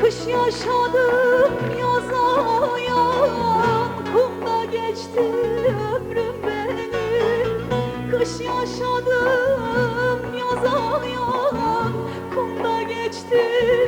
Kış yaşadım yazayan Kumda geçti ömrüm benim. Kış yaşadım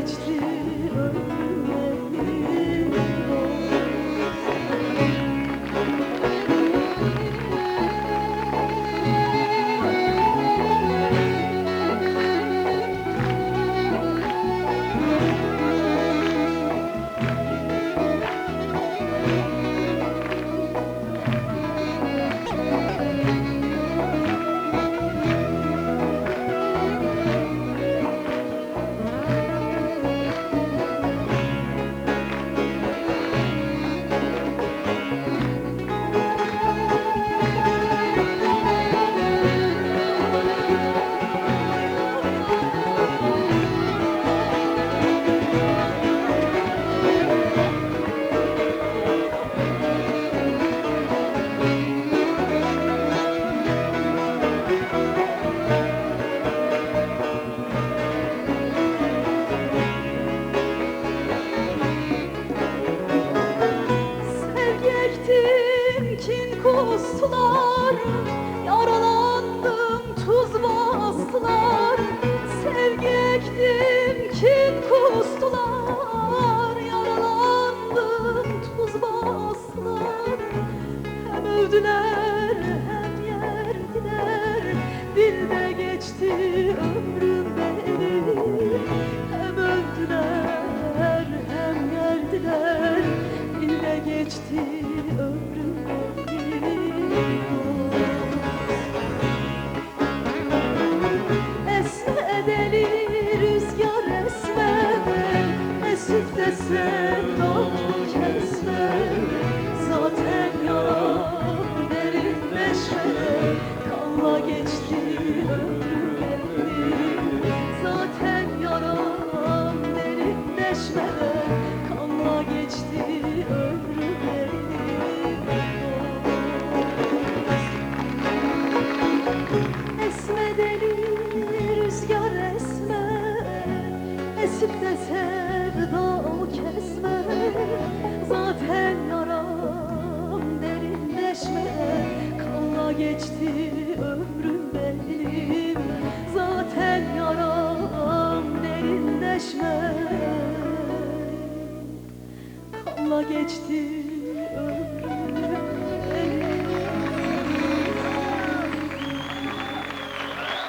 geçti. ömrüm kustular Yaralandım tuz bastılar Sevgi ektim kin kustular Yaralandım tuz bastılar Hem övdüler hem yerdiler Dilde geçti ömrüm benim Hem övdüler hem yerdiler Dilde geçti ömrüm Esme deli rüzgar esme Esip de sevda kesme Esip de sevda kesme. Zaten yaram derinleşme. Kanla geçti ömrüm benim. Zaten yaram derinleşme. Kanla geçti